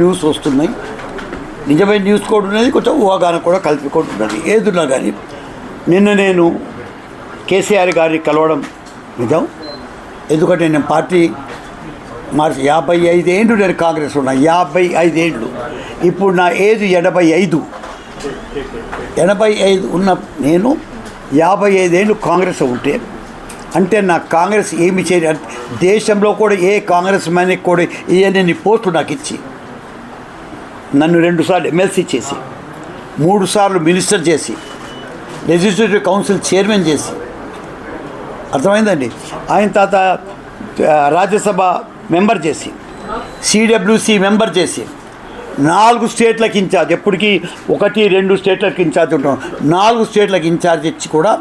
News వస్తున్నాయి. నిజమైన news కూడా ఉన్నది కొంచెం ఊహాగానం కూడా కలిపి కూడా ఉన్నది. ఏదున్నా కానీ నిన్న నేను కేసీఆర్ గారిని కలవడం నిజం. ఎందుకంటే నేను పార్టీ మార్చి యాభై ఐదేండ్లు నేను కాంగ్రెస్ ఉన్నా. యాభై ఐదేండ్లు ఇప్పుడు నా ఏజ్ ఎనభై ఐదు. ఎనభై ఐదు ఉన్న నేను యాభై ఐదేళ్ళు కాంగ్రెస్ ఉంటే అంటే నా కాంగ్రెస్ ఏమి చేయలేదు దేశంలో కూడా ఏ కాంగ్రెస్ మ్యాన్కి కూడా ఇవన్నీ పోస్టు నాకు ఇచ్చి నన్ను రెండుసార్లు ఎమ్మెల్సీ చేసి మూడు సార్లు మినిస్టర్ చేసి లెజిస్లేటివ్ కౌన్సిల్ చైర్మన్ చేసి. అర్థమైందండి? ఆయన తాత రాజ్యసభ మెంబర్ చేసి సిడబ్ల్యూసి మెంబర్ చేసి నాలుగు స్టేట్లకు ఇన్ఛార్జ్ ఎప్పటికీ ఒకటి రెండు స్టేట్లకు ఇన్ఛార్జ్ ఉంటాం. నాలుగు స్టేట్లకు ఇన్ఛార్జ్ ఇచ్చి కూడా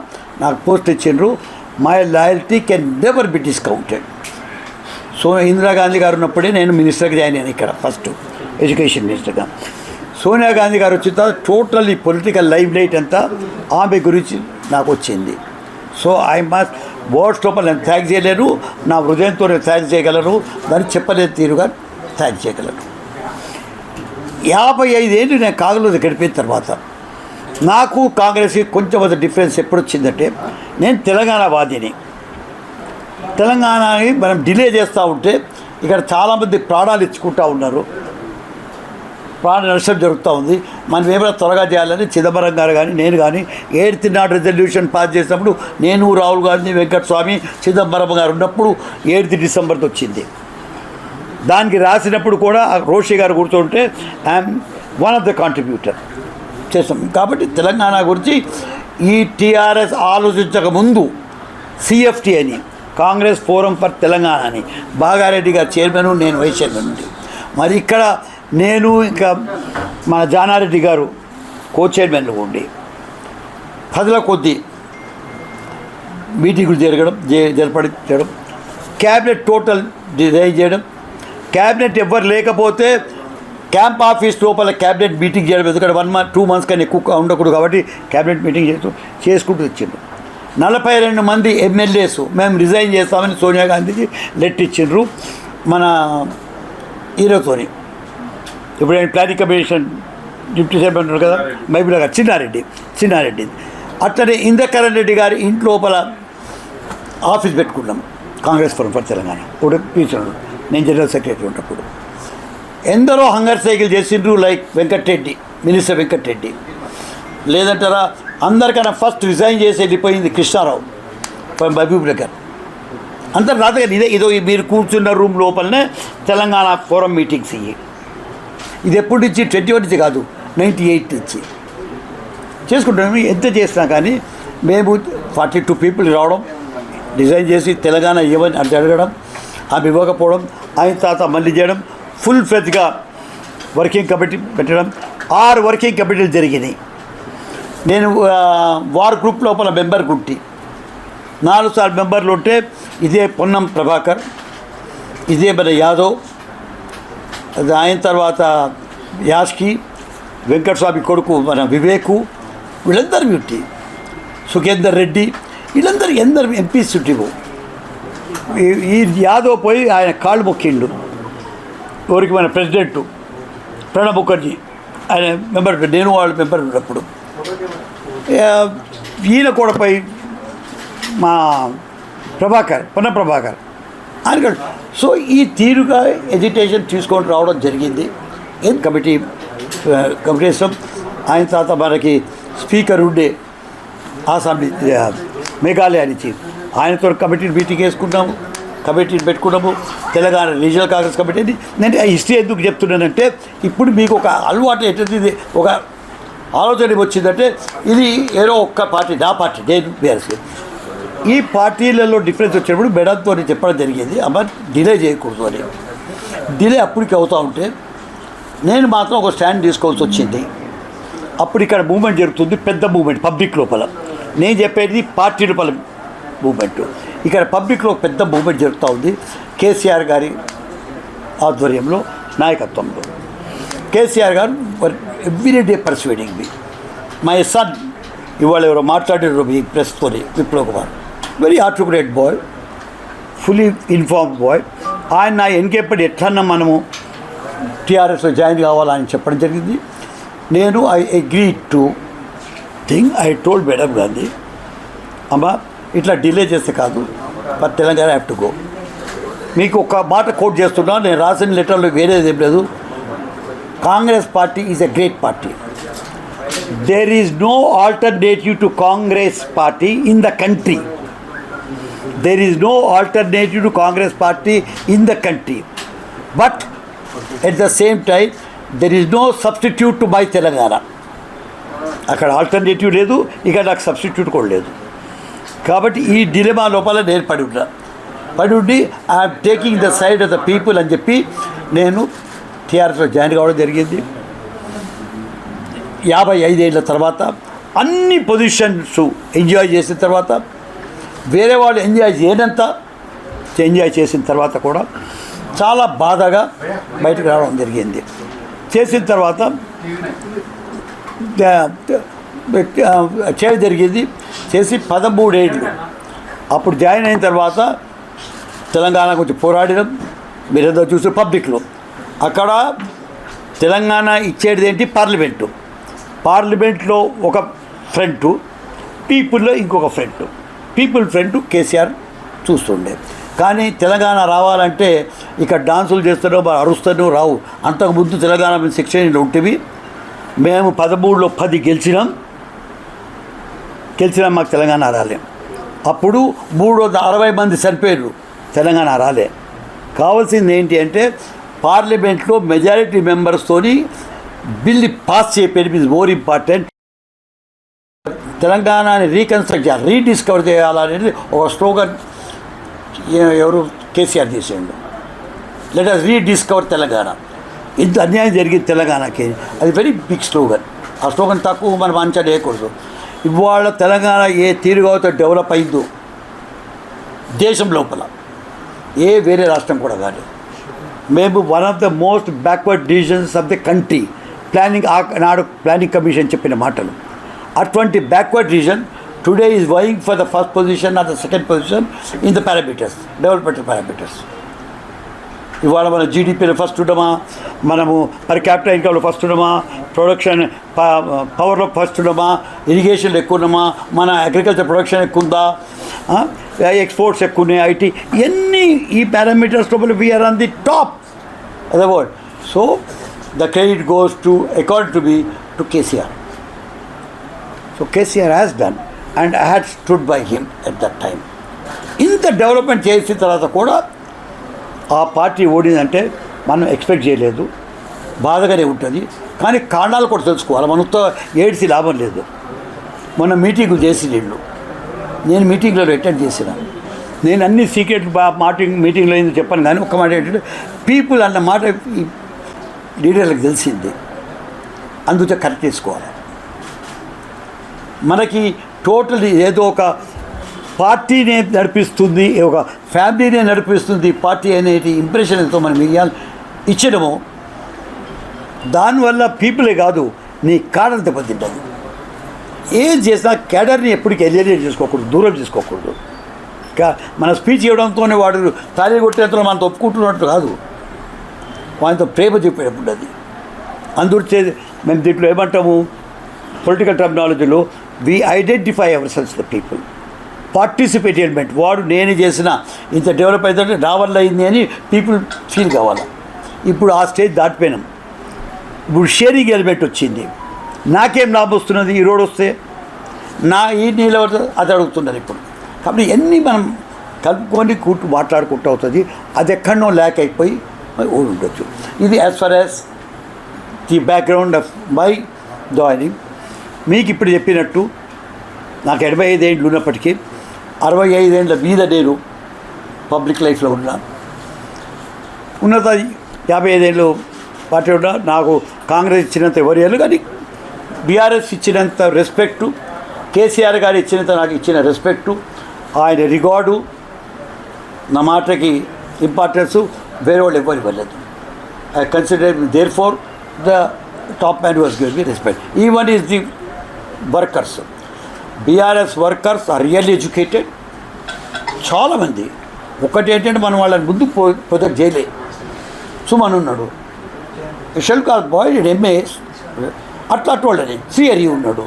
నాకు పోస్ట్ ఇచ్చిండ్రు. My loyalty can never be discounted so Indira Gandhi garu ఉన్నప్పుడే నేను మినిస్టర్గా జాయిన్ అయ్యాను ఇక్కడ ఫస్ట్. ఎడ్యుకేషన్ మినిస్టర్గా. సోనియా గాంధీ గారు వచ్చిన తర్వాత టోటల్ ఈ పొలిటికల్ లైఫ్ లైట్ అంతా ఆమె గురించి నాకు వచ్చింది. సో ఐ మస్ట్ వర్డ్స్ లోపల నేను థ్యాంక్ చేయలేను నా హృదయంతో నేను థ్యాంక్ చేయగలను దాన్ని చెప్పలేని తీరుగా థ్యాంక్ చేయగలను. యాభై ఐదేళ్ళు నేను కాంగ్రెస్ గడిపిన తర్వాత నాకు కాంగ్రెస్కి కొంచెం ఒక డిఫరెన్స్ ఎప్పుడు వచ్చిందంటే నేను తెలంగాణ వాదిని. తెలంగాణని మనం డిలే చేస్తూ ఉంటే ఇక్కడ చాలామంది ప్రాణాలు ఇచ్చుకుంటూ ఉన్నారు. ప్రాణ నష్టం జరుగుతూ ఉంది. మనం ఏమైనా త్వరగా చేయాలని చిదంబరం గారు కానీ నేను కానీ ఎయిత్ నాట్ రిజల్యూషన్ పాస్ చేసినప్పుడు నేను రాహుల్ గాంధీ వెంకటస్వామి చిదంబరం గారు ఉన్నప్పుడు ఎయిత్ డిసెంబర్కి వచ్చింది. దానికి రాసినప్పుడు కూడా రోషి గారు కూర్చుంటే I'm one of the contributor చేస్తాం కాబట్టి తెలంగాణ గురించి ఈ టీఆర్ఎస్ ఆలోచించక ముందు సిఎఫ్టీ అని కాంగ్రెస్ ఫోరం ఫర్ తెలంగాణ అని బాగారెడ్డి గారు చైర్మన్ నేను వైస్ చైర్మన్ ఉండి. మరి ఇక్కడ నేను ఇంకా మన జానారెడ్డి గారు కో చైర్మన్లు ఉండి పదుల కొద్దీ మీటింగులు జరగడం జే- జరపడి చేయడం క్యాబినెట్ టోటల్ డిజైన్ చేయడం క్యాబినెట్ ఎవ్వరు లేకపోతే క్యాంప్ ఆఫీస్ లోపల క్యాబినెట్ మీటింగ్ చేయడం ఎందుకంటే వన్ మంత్ టూ మంత్స్ కానీ ఎక్కువ ఉండకూడదు కాబట్టి క్యాబినెట్ మీటింగ్ చేస్తూ చేసుకుంటూ వచ్చిండ్రు నలభై రెండు మంది ఎమ్మెల్యేస్ మేము రిజైన్ చేస్తామని సోనియా గాంధీకి లెట్ ఇచ్చిండ్రు మన హీరోతోని. ఇప్పుడు ఆయన ప్లానింగ్ కమిషన్ డిప్యూటీ చైర్మన్ ఉన్నారు కదా మైబుల్ గారు చిన్నారెడ్డి చిన్నారెడ్డి. అట్లనే ఇంద్రకరణ్ రెడ్డి గారి ఇంటి లోపల ఆఫీస్ పెట్టుకున్నాం కాంగ్రెస్ ఫోరం ఫర్ తెలంగాణ. ఇప్పుడు పీచడు నేను జనరల్ సెక్రటరీ ఉన్నప్పుడు. ఎందరో హంగర్ సైకిల్ చేసిండ్రు లైక్ వెంకటరెడ్డి మినిస్టర్ వెంకటరెడ్డి. లేదంటారా అందరికన్నా ఫస్ట్ రిజైన్ చేసి వెళ్ళిపోయింది కృష్ణారావు మహబూబ్ నగర్ అందరు రాతగా ఇదే ఇదో మీరు కూర్చున్న రూమ్ లోపలనే తెలంగాణ ఫోరం మీటింగ్స్ ఇవి ఇది ఎప్పటి నుంచి ట్వంటీ వన్ నుంచి కాదు నైంటీ ఎయిట్ నుంచి చేసుకుంటాము ఎంత చేసినా కానీ మేము ఫార్టీ టూ పీపుల్ రావడం డిజైన్ చేసి తెలంగాణ ఇవ్వని అంటే అడగడం ఆమె ఇవ్వకపోవడం ఆయన తర్వాత మళ్ళీ చేయడం ఫుల్ ఫ్లెజ్గా వర్కింగ్ కమిటీ పెట్టడం ఆరు వర్కింగ్ కమిటీలు జరిగినాయి. నేను వార్ గ్రూప్ లోపల మెంబర్ గుంటి. నాలుగు సార్లు మెంబర్లు ఉంటే ఇదే పొన్నం ప్రభాకర్ ఇదే మన యాదవ్ ఆయన తర్వాత యాస్కి వెంకటస్వామి కొడుకు మన వివేకు వీళ్ళందరూ ఉంటే సుఖేందర్ రెడ్డి వీళ్ళందరూ ఎందరు ఎంపీస్ చుట్టివు ఈ- ఈ యాదవ్ పోయి ఆయన కాళ్ళు మొక్కిండు. ఎవరికి మన ప్రెసిడెంట్ ప్రణబ్ ముఖర్జీ. ఆయన మెంబర్ నేను వాళ్ళ మెంబర్ ఉన్నప్పుడు. ఈయన కూడా పోయి మా ప్రభాకర్ పొన్న ప్రభాకర్. ఆయన సో ఈ తీరుగా ఎడ్యుటేషన్ తీసుకొని రావడం జరిగింది. ఏం కమిటీ కమిటీ ఆయన తర్వాత మనకి స్పీకర్ ఉండే అసెంబ్లీ మేఘాలయ నుంచి ఆయనతో కమిటీ మీటింగ్ వేసుకున్నాము కమిటీని పెట్టుకున్నాము. తెలంగాణ రీజనల్ కాంగ్రెస్ కమిటీని నేను ఆ హిస్టరీ ఎందుకు చెప్తున్నానంటే ఇప్పుడు మీకు ఒక అలవాటు ఏంటంటే ఒక ఆలోచన వచ్చిందంటే ఇది ఏదో ఒక్క పార్టీ నా పార్టీ నేను బీఆర్ఎస్ ఈ పార్టీలలో డిఫరెన్స్ వచ్చినప్పుడు మేడంతో చెప్పడం జరిగేది అమ్మ డిలే చేయకూడదు అని. డిలే అప్పటికి అవుతూ ఉంటే నేను మాత్రం ఒక స్టాండ్ తీసుకోవాల్సి వచ్చింది. అప్పుడు ఇక్కడ మూమెంట్ జరుగుతుంది పెద్ద మూమెంట్ పబ్లిక్ లోపల. నేను చెప్పేది పార్టీ లోపల మూమెంట్. ఇక్కడ పబ్లిక్లో పెద్ద మూమెంట్ జరుగుతూ ఉంది కేసీఆర్ గారి ఆధ్వర్యంలో నాయకత్వంలో. KCR garu every day persuading me my son ఇవాళ ఎవరో మాట్లాడారు మీ ప్రెస్తోని Viplav Kumar. Very articulate boy fully inform boy ఆయన నా ఎన్కేపడి ఎట్లన్నా మనము టీఆర్ఎస్లో జాయిన్ కావాలని చెప్పడం జరిగింది. నేను I agree to thing I told madam Gandhi అమ్మ ఇట్లా డిలే చేస్తే కాదు but Telangana have to go. మీకు ఒక మాట కోట్ చేస్తున్నా నేను రాసిన లెటర్లో వేరేది ఏం లేదు. Congress party is a great party there is no alternative to Congress party in the country there is no alternative to Congress party in the country but at the same time there is no substitute to my Telangana అక్కడ alternative లేదు ఇక నాకు substitute కూడా లేదు. కాబట్టి ఈ dilemma లోపల నేను పడి ఉన్నా. పడి ఉండి I'm taking the side of the people అని చెప్పి నేను టీఆర్ఎస్లో జాయిన్ కావడం జరిగింది. యాభై ఐదేళ్ళ తర్వాత అన్ని పొజిషన్స్ ఎంజాయ్ చేసిన తర్వాత వేరే వాళ్ళు ఎంజాయ్ చేయనంత ఎంజాయ్ చేసిన తర్వాత కూడా చాలా బాధగా బయటకు రావడం జరిగింది. చేసిన తర్వాత చేయడం జరిగింది. చేసి పదమూడేళ్ళు. అప్పుడు జాయిన్ అయిన తర్వాత తెలంగాణ గురించి పోరాడడం మీరేదో చూసి పబ్లిక్లో. అక్కడ తెలంగాణ ఇచ్చేది ఏంటి పార్లమెంటు. పార్లమెంట్లో ఒక ఫ్రంట్ పీపుల్లో ఇంకొక ఫ్రంట్. పీపుల్ ఫ్రంట్ కేసీఆర్ చూస్తుండే. కానీ తెలంగాణ రావాలంటే ఇక్కడ డాన్సులు చేస్తారో మరి అరుస్తారో రావు. అంతకుముందు తెలంగాణ మీద శిక్షణలో ఉంటేవి మేము పదమూడులో పది గెలిచినాం. గెలిచినాం మాకు తెలంగాణ రాలే. అప్పుడు మూడు వందల అరవై మంది చనిపోయారు తెలంగాణ రాలే. కావాల్సింది ఏంటి అంటే పార్లమెంట్లో మెజారిటీ మెంబర్స్తోని బిల్లు పాస్ చేయడం ఇస్ మోర్ ఇంపార్టెంట్. తెలంగాణని రీకన్స్ట్రక్ట్ చేయాలి రీడిస్కవర్ చేయాలనేది ఒక స్లోగన్ ఎవరు కేసీఆర్ చేసిండు. Let us rediscover Telangana. ఇంత అన్యాయం జరిగింది తెలంగాణకి. అది వెరీ బిగ్ స్లోగన్ ఆ స్లోగన్ తక్కువ మనం అంచనా వేయకూడదు. ఇవాళ తెలంగాణ ఏ తీరుగాతో డెవలప్ అయిందో దేశం లోపల. ఏ వేరే రాష్ట్రం కూడా కాదు. మేము one of the most backward divisions of the country planning నాడు ప్లానింగ్ కమిషన్ చెప్పిన మాటలు. అటువంటి backward region today is vying for the first position or the second position in the parameters development parameters ఇవాళ మన జీడిపిలో ఫస్ట్ ఉండమా? మనము per capital ఇన్కమ్లో ఫస్ట్ ఉండమా? ప్రొడక్షన్ పవర్లో ఫస్ట్ ఉండమా? ఇరిగేషన్లో ఎక్కువ ఉన్నామా మన అగ్రికల్చర్ ప్రొడక్షన్ ఎక్కువ ఉందా? ఎక్స్పోర్ట్స్ ఎక్కువ ఉన్నాయి ఐటీ ఇవన్నీ ఈ పారామీటర్స్ లోపల we are on the top అదే word so the credit goes to according to B to KCR so KCR has done and I had stood by him at that time ఇంత development చేసిన తర్వాత కూడా ఆ party ఓడిందంటే మనం expect చేయలేదు. బాధగానే ఉంటుంది. కానీ కారణాలు కూడా తెలుసుకోవాలి. మనతో ఏడ్చి లాభం లేదు. మొన్న మీటింగ్ చేసి వీళ్ళు. నేను మీటింగ్లో అటెండ్ చేసిన. నేను అన్ని సీక్రెట్ మాటింగ్ మీటింగ్లో ఏందో చెప్పాను కానీ ఒక్క మాట ఏంటంటే పీపుల్ అన్న మాట లీడర్లకు తెలిసింది. అందుకే కరెక్ట్ చేసుకోవాలి. మనకి టోటల్ ఏదో ఒక పార్టీనే నడిపిస్తుంది ఒక ఫ్యామిలీనే నడిపిస్తుంది పార్టీ అనేది ఇంప్రెషన్ ఎంతో మనం మీడియా ఇచ్చడము. దానివల్ల పీపులే కాదు నీ కాడలు దెబ్బతింటుంది ఏం చేసినా కేడర్ని ఎప్పటికీ ఎలియేట్ చేసుకోకూడదు దూరం చేసుకోకూడదు. ఇంకా మన స్పీచ్ ఇవ్వడంతోనే వాడు తాళి కొట్టేంతలో మనం ఒప్పుకుంటున్నట్టు కాదు. వానితో ప్రేమ చెప్పేటప్పుడు అది. అందుకే మేము దీంట్లో ఏమంటాము? Political టెర్మినాలజీలో we identify our cells the people participate element వాడు నేను చేసిన ఇంత డెవలప్ అవుతుంటే నా వల్ల అయింది అని పీపుల్ ఫీల్ కావాలి? ఇప్పుడు ఆ స్టేజ్ దాటిపోయినాం. ఇప్పుడు షేరింగ్ ఎలిమెంట్ వచ్చింది. నాకేం లాభం వస్తున్నది? ఈ రోడ్ వస్తే? నా ఈ నీళ్ళు అది అడుగుతున్నారు ఇప్పుడు. కాబట్టి ఎన్ని మనం కలుపుకొని కూర్చు మాట్లాడుకుంటూ అవుతుంది. అది ఎక్కడో ల్యాక్ అయిపోయి ఉండొచ్చు ఇది as far as the background of my joining మీకు ఇప్పుడు చెప్పినట్టు నాకు ఎనభై ఐదేళ్ళు ఉన్నప్పటికీ అరవై ఐదేళ్ళ మీద నేను పబ్లిక్ లైఫ్లో ఉన్నా. ఉన్నత యాభై ఐదేళ్ళు పార్టీ ఉన్నా నాకు కాంగ్రెస్ ఇచ్చినంత ఎవరియాలు కానీ బీఆర్ఎస్ ఇచ్చినంత రెస్పెక్టు కేసీఆర్ గారు ఇచ్చినంత నాకు ఇచ్చిన రెస్పెక్టు ఆయన రికార్డు నా మాటకి ఇంపార్టెన్స్ వేరే వాళ్ళు ఎవరు ఇవ్వలేదు. I consider there for the top man was give me respect even is the workers BRS workers are real educated చాలామంది ఒకటి ఏంటంటే మనం వాళ్ళని ముందు పో ప్రొజెక్ట్ చేయలే సుమన్ ఉన్నాడు షెల్ కాల్ బాయ్ ఎంఏ అట్లా అట్వాళ్ళని శ్రీహరి ఉన్నాడు.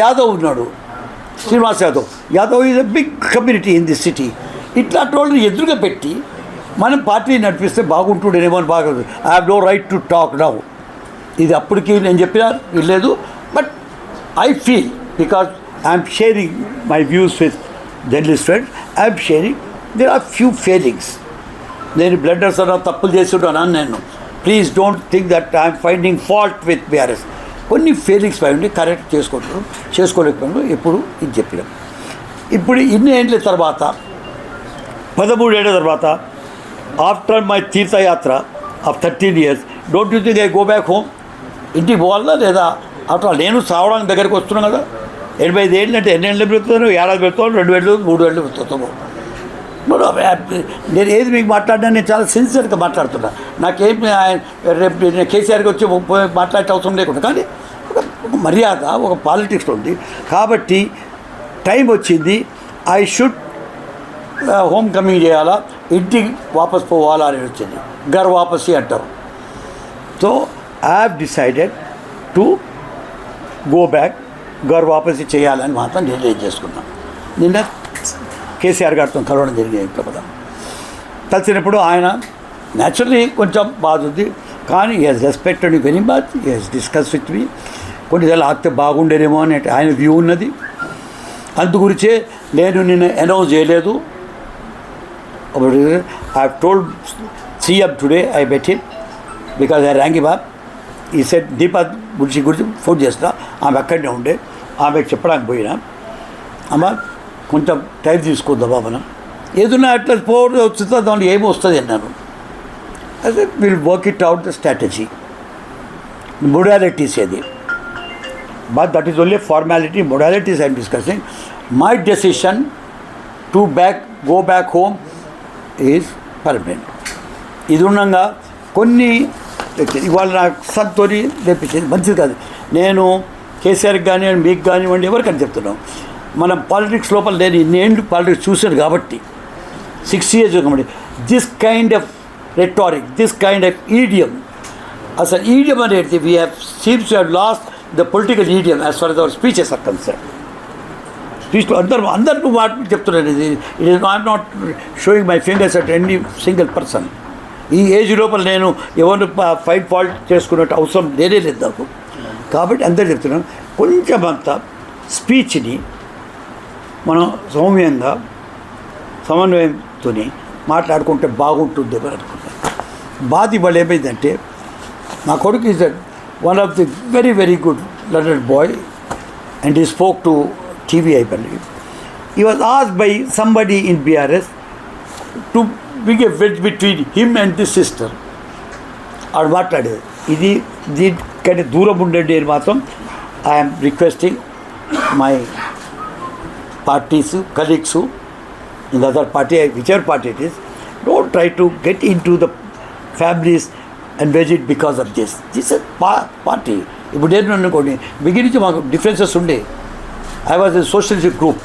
యాదవ్ ఉన్నాడు. Srinivas Yadav. Yadav is a big community in this city. ఇట్లా వాళ్ళని ఎదురుగా పెట్టి మనం పార్టీ నడిపిస్తే బాగుంటుండేనేమో అని బాగా I have no right to talk now ఇది అప్పటికి నేను చెప్పినా? లేదు. But I feel because I'm sharing my views with journalist friends I'm sharing there are few feelings నేను బ్లడ్డర్స్ అన్న తప్పులు చేస్తుంటాను నేను. Please don't think that I'm finding fault with BRS కొన్ని ఫీలింగ్స్ పై ఉండి కరెక్ట్ చేసుకుంటారు చేసుకోలేకపోయినా ఎప్పుడు ఇది చెప్పలేము ఇప్పుడు ఇన్ని ఏండ్ల తర్వాత పదమూడు తర్వాత after my tirthayatra of thirteen years don't you think I go back home ఇంటికి పోవాలా లేదా? అట్లా నేను సావడానికి దగ్గరికి వస్తున్నాను కదా. ఎనభై ఐదు ఏళ్ళు అంటే ఎన్ని ఏళ్ళు పెడుతున్నాను ఏడాది పెడుతున్నాను రెండు ఏళ్ళు మూడు వేలు పెడుతాము నేను ఏది మీకు మాట్లాడినా నేను చాలా సిన్సియర్గా మాట్లాడుతున్నా. నాకేం ఆయన- రేపు నేను కేసీఆర్కి వచ్చి మాట్లాడే అవసరం లేకుండా. కానీ ఒక మర్యాద ఒక పాలిటిక్స్ ఉంది. కాబట్టి టైం వచ్చింది. ఐ షుడ్ హోమ్ కమింగ్ చేయాలా? ఇంటికి వాపస్ పోవాలా అని వచ్చింది. గర్ వాపసి అంటారు. So I have decided to go back ghar wapsi చేయాలని మాత్రం నిర్ణయం చేసుకున్నాం. నిన్న కేసీఆర్ గారితో కలవడం జరిగింది ఇంట్లో కదా కలిసినప్పుడు ఆయన న్యాచురలీ కొంచెం బాధ ఉంది కానీ he's respected very much he's discuss with me కొన్నిసార్లు ఆగితే బాగుండేనేమో అనే ఆయన వ్యూ ఉన్నది. అందు గురించే నేను నిన్న అనౌన్స్ చేయలేదు. I told CM today I bet him because I rank bob he set Deepa గురించి గురించి ఫోన్ చేసిన ఆమె అక్కడనే ఉండే. ఆమె చెప్పడానికి పోయినా. అమ్మ కొంచెం టైం తీసుకుందాం బాబన? ఏదన్నా అట్లా పోవడం వచ్చిందో దాంట్లో ఏమి వస్తుంది అన్నాను అదే will work it out the strategy modalities అది but that is only formality modalities I'm discussing my decision to back go back home is permanent ఇది ఉండగా కొన్ని ఇవాళ నాకు సంతోని తెప్పించింది మంచిది కాదు. నేను కేసీఆర్కి కానివ్వండి మీకు కానివ్వండి ఎవరికని చెప్తున్నాం? మనం పాలిటిక్స్ లోపల నేను ఇన్నేళ్ళు పాలిటిక్స్ చూశాను కాబట్టి. సిక్స్ ఇయర్స్ కాబట్టి this kind of rhetoric this kind of idiom అసలు ఈడియం అనేది we have seems to have lost the political idiom as far our speeches are concern స్పీచ్లో అందరూ అందరికీ మాట చెప్తున్నాను ఇది it is I'm not showing my fingers at any single person ఈ age లోపల నేను ఎవరిని ఫైట్ ఫాల్ట్ చేసుకున్నట్టు అవసరం లేదే లేదు నాకు. కాబట్టి అందరు చెప్తున్నాను కొంచెం అంత స్పీచ్ని మనం సౌమ్యంగా సమన్వయంతో మాట్లాడుకుంటే బాగుంటుంది అని అనుకున్నాను బాధ ఏమైందంటే నా కొడుకు is one of the very very good learned boy and he spoke to TV I believe he was as by somebody in BRS to big a wedge between him and the sister ఆడు మాట్లాడేది. ఇది దీనికంటే దూరం ఉండండి అని మాత్రం I'm requesting my parties colleagues in other party whichever party it is don't try to get in to the families and wedge it because of this this పా party ఇప్పుడు నేను అనుకోండి బిగిన్ మాకు డిఫరెన్సెస్ ఉండే. I was a socialist group